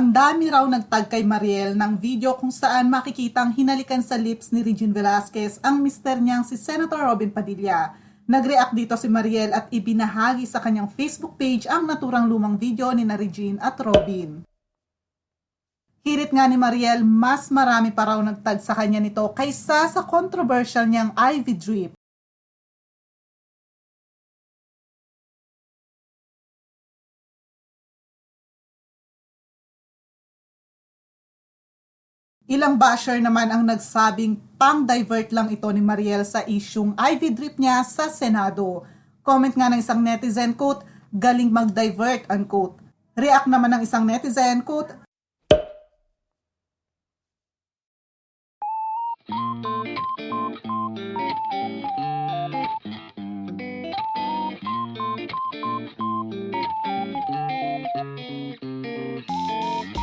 Ang dami raw nagtag kay Mariel ng video kung saan makikitang hinalikan sa lips ni Regine Velasquez ang mister niyang si Senator Robin Padilla. Nag-react dito si Mariel at ibinahagi sa kanyang Facebook page ang naturang lumang video ni na Regine at Robin. Hirit nga ni Mariel, mas marami pa raw nagtag sa kanya nito kaysa sa controversial niyang Ivy Drip. Ilang basher naman ang nagsabing pang-divert lang ito ni Mariel sa isyung IV drip niya sa Senado. Comment nga ng isang netizen, quote, galing mag-divert, unquote. React naman ng isang netizen, quote, Thank you.